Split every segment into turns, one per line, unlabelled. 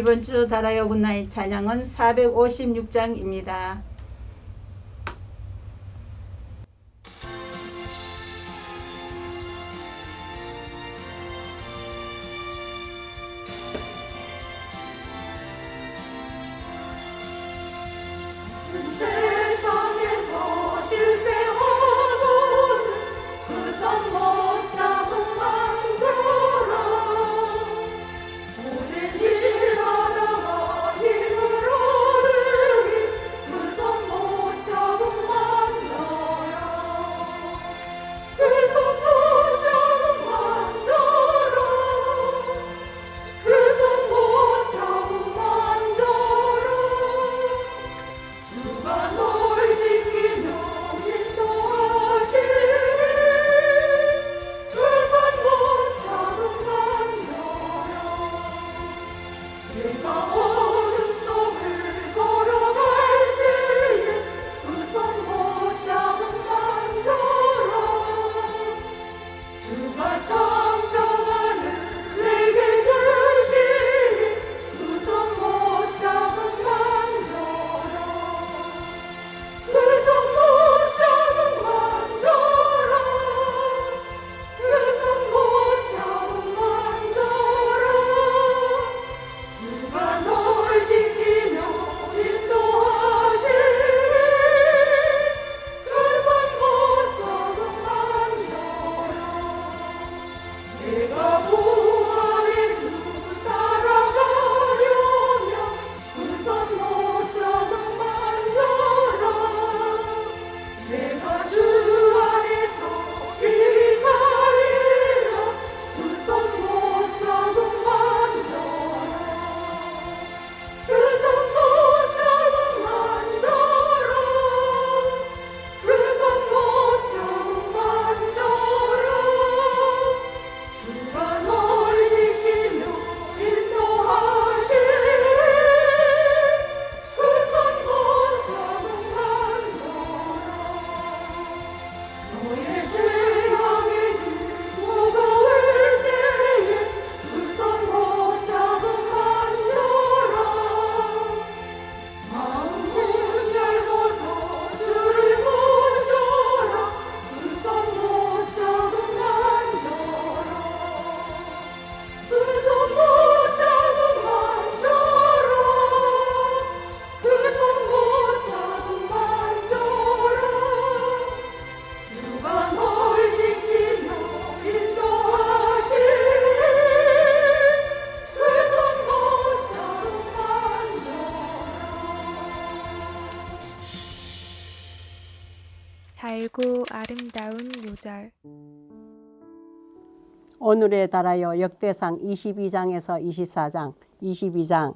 이번 주 다라요 굿나잇 찬양은 456장입니다.
내가
달고 아름다운 요절.
오늘에 달하여 역대상 22장에서 24장 22장.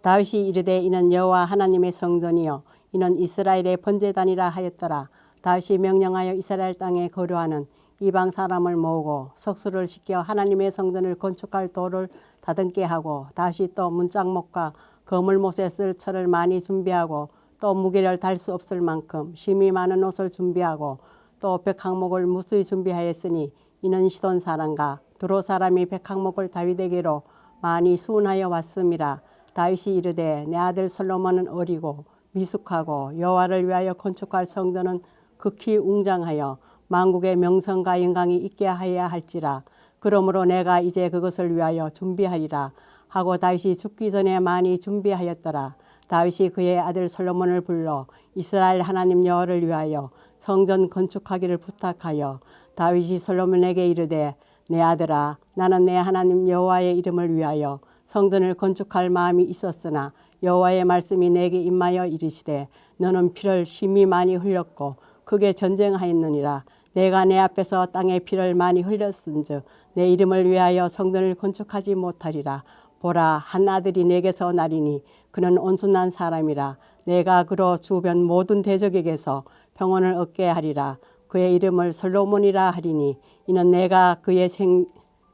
다윗이 이르되 이는 여호와 하나님의 성전이요 이는 이스라엘의 번제단이라 하였더라. 다윗이 명령하여 이스라엘 땅에 거류하는 이방 사람을 모으고 석수를 시켜 하나님의 성전을 건축할 돌을 다듬게 하고 다윗이 또 문짝목과 거물못에 쓸 철을 많이 준비하고 또 무게를 달 수 없을 만큼 심이 많은 옷을 준비하고 또 백 항목을 무수히 준비하였으니 이는 시돈 사람과 드로 사람이 백 항목을 다윗에게로 많이 수운하여 왔음이라 다윗이 이르되 내 아들 솔로몬은 어리고 미숙하고 여호와를 위하여 건축할 성전은 극히 웅장하여 만국의 명성과 영광이 있게 하여야 할지라. 그러므로 내가 이제 그것을 위하여 준비하리라 하고 다윗이 죽기 전에 많이 준비하였더라 다윗이 그의 아들 솔로몬을 불러 이스라엘 하나님 여호와를 위하여 성전 건축하기를 부탁하여 다윗이 솔로몬에게 이르되 내 아들아 나는 내 하나님 여호와의 이름을 위하여 성전을 건축할 마음이 있었으나 여호와의 말씀이 내게 임하여 이르시되 너는 피를 심히 많이 흘렸고 크게 전쟁하였느니라. 내가 내 앞에서 땅에 피를 많이 흘렸은즉 내 이름을 위하여 성전을 건축하지 못하리라 보라 한 아들이 내게서 나리니 그는 온순한 사람이라 내가 그로 주변 모든 대적에게서 평온을 얻게 하리라. 그의 이름을 솔로몬이라 하리니 이는 내가 그의 생,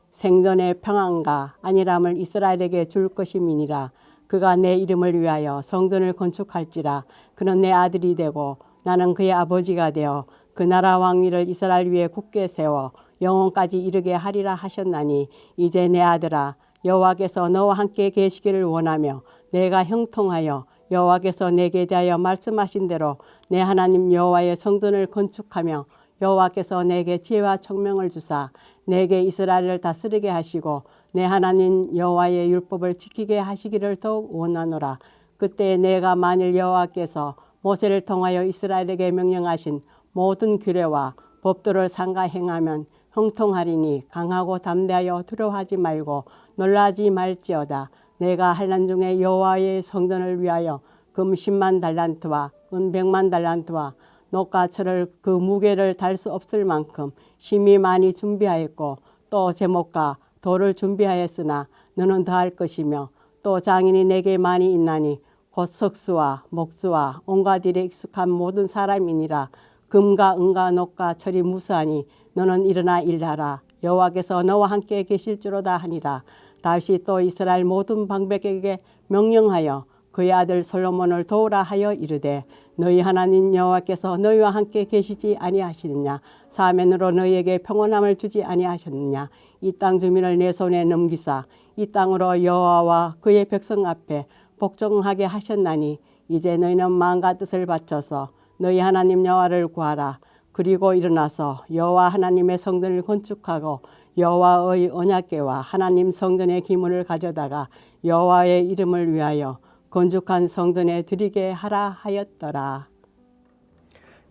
생전의 평안과 안일함을 이스라엘에게 줄 것임이니라. 그가 내 이름을 위하여 성전을 건축할지라. 그는 내 아들이 되고 나는 그의 아버지가 되어 그 나라 왕위를 이스라엘 위에 굳게 세워 영원까지 이르게 하리라 하셨나니 이제 내 아들아 여호와께서 너와 함께 계시기를 원하며 내가 형통하여 여호와께서 내게 대하여 말씀하신 대로 내 하나님 여호와의 성전을 건축하며 여호와께서 내게 지혜와 청명을 주사 내게 이스라엘을 다스리게 하시고 내 하나님 여호와의 율법을 지키게 하시기를 더욱 원하노라. 그때 내가 만일 여호와께서 모세를 통하여 이스라엘에게 명령하신 모든 규례와 법도를 상가 행하면 형통하리니 강하고 담대하여 두려워하지 말고 놀라지 말지어다. 내가 한란 중에 여호와의 성전을 위하여 금 10만 달란트와 은 100만 달란트와 녹과 철을 그 무게를 달 수 없을 만큼 심히 많이 준비하였고 또 제목과 돌을 준비하였으나 너는 더할 것이며 또 장인이 내게 많이 있나니 곧 석수와 목수와 온갖 일에 익숙한 모든 사람이니라 금과 은과 녹과 철이 무수하니 너는 일어나 일하라. 여호와께서 너와 함께 계실지로다 하니라. 다윗이 또 이스라엘 모든 방백에게 명령하여 그의 아들 솔로몬을 도우라 하여 이르되 너희 하나님 여호와께서 너희와 함께 계시지 아니하시느냐? 사면으로 너희에게 평온함을 주지 아니하셨느냐? 이 땅 주민을 내 손에 넘기사 이 땅으로 여호와와 그의 백성 앞에 복종하게 하셨나니 이제 너희는 마음과 뜻을 바쳐서 너희 하나님 여호와를 구하라 그리고 일어나서 여호와 하나님의 성전을 건축하고 여호와의 언약궤와 하나님 성전의 기물을 가져다가 여호와의 이름을 위하여 건축한 성전에 드리게 하라 하였더라.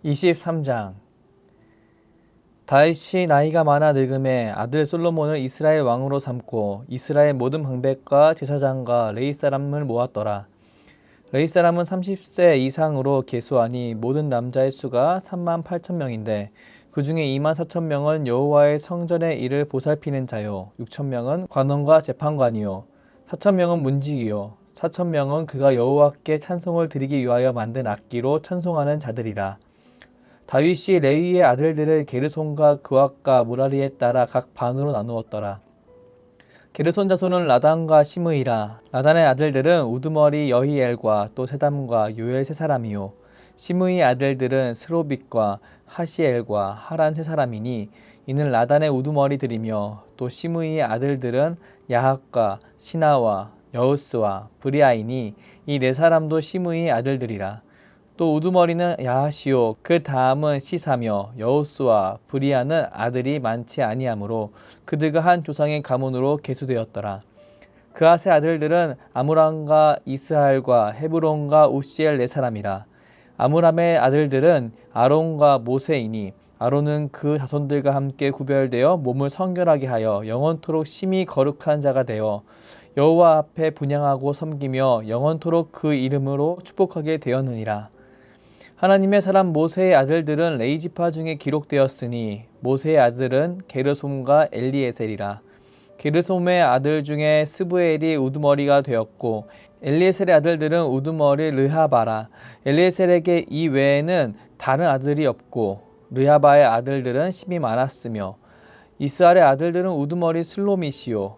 23장 다윗이 나이가 많아 늙음에 아들 솔로몬을 이스라엘 왕으로 삼고 이스라엘 모든 방백과 제사장과 레이 사람을 모았더라. 레이 사람은 30세 이상으로 계수하니 모든 남자의 수가 3만 8천 명인데 그 중에 2만 4천 명은 여호와의 성전의 일을 보살피는 자요 6천 명은 관원과 재판관이요 4천 명은 문지기요 4천 명은 그가 여호와께 찬송을 드리기 위하여 만든 악기로 찬송하는 자들이라. 다윗이 레위의 아들들을 게르손과 그앗과 무라리에 따라 각 반으로 나누었더라. 게르손 자손은 라단과 시므이라. 라단의 아들들은 우두머리 여히엘과 또 세담과 요엘 세 사람이요. 시므의 아들들은 스로빗과 하시엘과 하란 세 사람이니 이는 라단의 우두머리들이며 또 시므의 아들들은 야학과 시나와 여우스와 브리아이니 이 네 사람도 시므의 아들들이라. 또 우두머리는 야하시오 그 다음은 시사며 여우스와 브리아는 아들이 많지 아니하므로 그들과 한 조상의 가문으로 계수되었더라. 그아세 아들들은 아므람과 이스하엘과 헤브론과 우시엘 네 사람이라. 아므람의 아들들은 아론과 모세이니 아론은 그 자손들과 함께 구별되어 몸을 성결하게 하여 영원토록 심히 거룩한 자가 되어 여호와 앞에 분양하고 섬기며 영원토록 그 이름으로 축복하게 되었느니라. 하나님의 사람 모세의 아들들은 레이지파 중에 기록되었으니 모세의 아들은 게르솜과 엘리에셀이라. 게르솜의 아들 중에 스브엘이 우두머리가 되었고 엘리에셀의 아들들은 우두머리 르하바라. 엘리에셀에게 이 외에는 다른 아들이 없고 르하바의 아들들은 심이 많았으며 이스라엘의 아들들은 우두머리 슬로미시요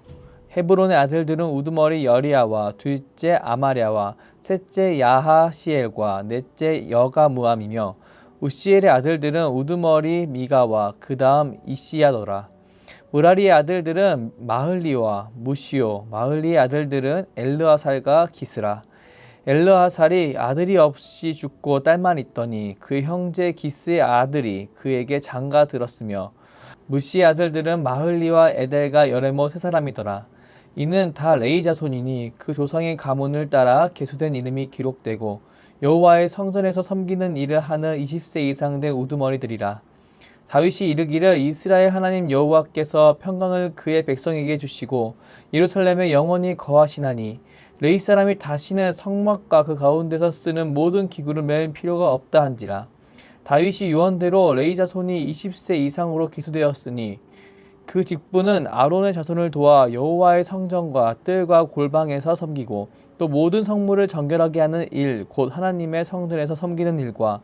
헤브론의 아들들은 우두머리 여리야와 둘째 아마랴와 셋째 야하시엘과 넷째 여가무함이며 우시엘의 아들들은 우두머리 미가와 그 다음 이시야더라. 무라리의 아들들은 마흘리와 무시오 마흘리의 아들들은 엘르아살과 기스라. 엘르아살이 아들이 없이 죽고 딸만 있더니 그 형제 기스의 아들이 그에게 장가 들었으며 무시의 아들들은 마흘리와 에델과 여레모 세 사람이더라. 이는 다 레이 자손이니 그 조상의 가문을 따라 계수된 이름이 기록되고 여호와의 성전에서 섬기는 일을 하는 20세 이상 된 우두머리들이라. 다윗이 이르기를 이스라엘 하나님 여호와께서 평강을 그의 백성에게 주시고 예루살렘에 영원히 거하시나니 레이 사람이 다시는 성막과 그 가운데서 쓰는 모든 기구를 맬 필요가 없다 한지라. 다윗이 유언대로 레이 자손이 20세 이상으로 기수되었으니 그 직분은 아론의 자손을 도와 여호와의 성전과 뜰과 골방에서 섬기고 또 모든 성물을 정결하게 하는 일, 곧 하나님의 성전에서 섬기는 일과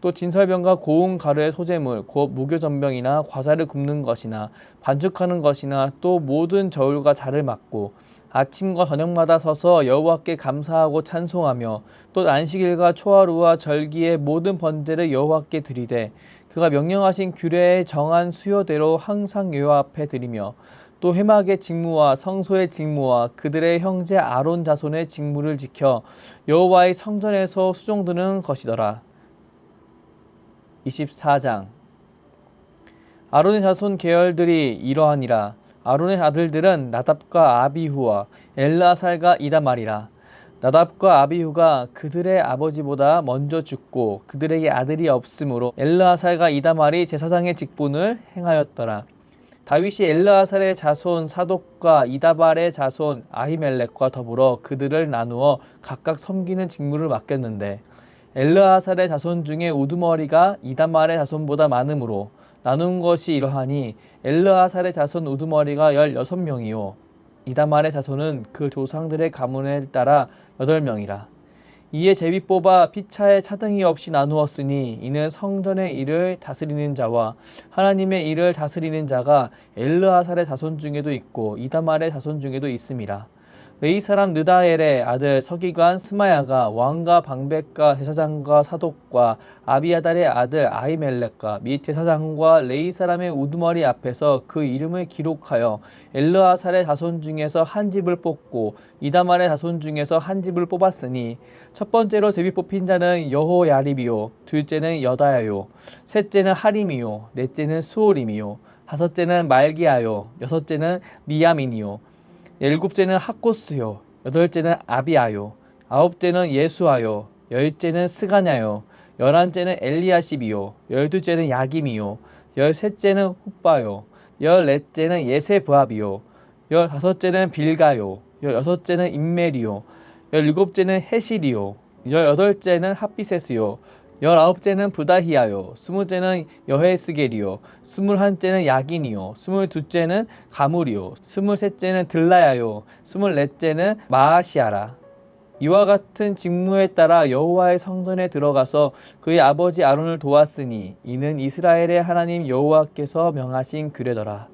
또 진설병과 고운 가루의 소재물, 곧 무교전병이나 과자를 굽는 것이나 반죽하는 것이나 또 모든 저울과 자를 맡고 아침과 저녁마다 서서 여호와께 감사하고 찬송하며 또 안식일과 초하루와 절기의 모든 번제를 여호와께 드리되 그가 명령하신 규례에 정한 수요대로 항상 여호와 앞에 드리며 또 회막의 직무와 성소의 직무와 그들의 형제 아론 자손의 직무를 지켜 여호와의 성전에서 수종드는 것이더라. 24장. 아론의 자손 계열들이 이러하니라. 아론의 아들들은 나답과 아비후와 엘라살과 이다말이라 나답과 아비후가 그들의 아버지보다 먼저 죽고 그들에게 아들이 없으므로 엘라살과 이다말이 제사장의 직분을 행하였더라. 다윗이 엘라살의 자손 사독과 이다발의 자손 아히멜렉과 더불어 그들을 나누어 각각 섬기는 직무를 맡겼는데 엘르아살의 자손 중에 우두머리가 이다말의 자손보다 많으므로 나눈 것이 이러하니 엘르아살의 자손 우두머리가 열여섯 명이요 이다말의 자손은 그 조상들의 가문에 따라 여덟 명이라. 이에 제비 뽑아 피차에 차등이 없이 나누었으니 이는 성전의 일을 다스리는 자와 하나님의 일을 다스리는 자가 엘르아살의 자손 중에도 있고 이다말의 자손 중에도 있음이라. 레 이 사람 느다엘의 아들 서기관 스마야가 왕과 방백과 제사장과 사독과 아비아달의 아들 아히멜렉과 및 제사장과 레이 사람의 우두머리 앞에서 그 이름을 기록하여 엘르아살의 자손 중에서 한 집을 뽑고 이다말의 자손 중에서 한 집을 뽑았으니 첫 번째로 제비 뽑힌 자는 여호야립이요 둘째는 여다야요 셋째는 하림이요 넷째는 수올임이요 다섯째는 말기야요 여섯째는 미야민이요 일곱째는 학고스요, 여덟째는 아비아요, 아홉째는 예수아요, 열째는 스가냐요, 열한째는 엘리야십이요, 열둘째는 야김이요, 열셋째는 훗바요, 열넷째는 예세부합이요, 열다섯째는 빌가요, 열여섯째는 임멜이요, 열일곱째는 헤실이요, 열여덟째는 핫비세스요, 열아홉째는 부다히아요, 스물째는 여헤스겔이요, 스물한째는 야긴이요, 스물두째는 가물이요, 스물셋째는 들라야요, 스물넷째는 마아시아라. 이와 같은 직무에 따라 여호와의 성전에 들어가서 그의 아버지 아론을 도왔으니 이는 이스라엘의 하나님 여호와께서 명하신 규례더라.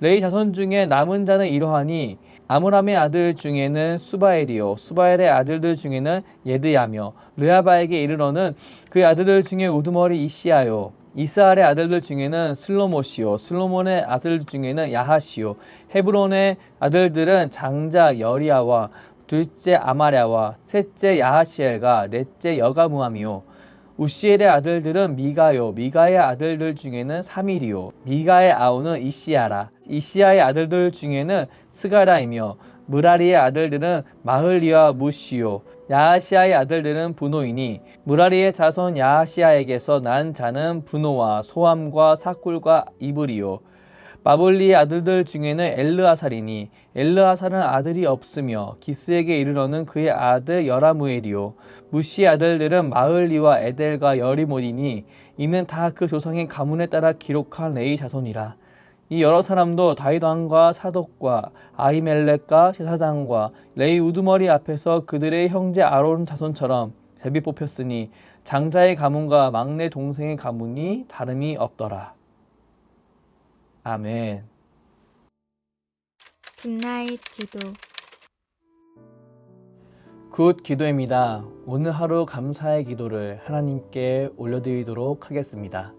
레이 자손 중에 남은 자는 이러하니 아므람의 아들 중에는 수바엘이요. 수바엘의 아들들 중에는 예드야며 르야바에게 이르러는 그의 아들들 중에 우두머리 이시아요. 이스알의 아들들 중에는 슬로못이요. 슬로몬의 아들 중에는 야하시요. 헤브론의 아들들은 장자 여리야와 둘째 아마랴와 셋째 야하시엘과 넷째 여가무함이요. 우시엘의 아들들은 미가요. 미가의 아들들 중에는 사밀이요. 미가의 아우는 이시야라. 이시야의 아들들 중에는 스가라이며 무라리의 아들들은 마흘리와 무시요 야하시아의 아들들은 분노이니 무라리의 자손 야하시아에게서 난 자는 분노와 소함과 사꿀과 이불이요. 마볼리의 아들들 중에는 엘르아살이니 엘르아살은 아들이 없으며 기스에게 이르러는 그의 아들 여라무엘이요. 무시의 아들들은 마을리와 에델과 여리모디니 이는 다 그 조상의 가문에 따라 기록한 레이 자손이라 이 여러 사람도 다윗 왕과 사독과 아히멜렉과 제사장과 레이 우두머리 앞에서 그들의 형제 아론 자손처럼 제비 뽑혔으니 장자의 가문과 막내 동생의 가문이 다름이 없더라. 아멘.
굿나잇 기도
굿 기도입니다. 오늘 하루 감사의 기도를 하나님께 올려드리도록 하겠습니다.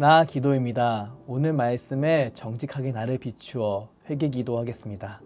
나 기도입니다. 오늘 말씀에 정직하게 나를 비추어 회개 기도하겠습니다.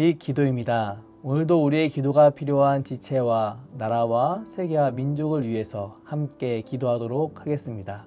이 기도입니다. 오늘도 우리의 기도가 필요한 지체와 나라와 세계와 민족을 위해서 함께 기도하도록 하겠습니다.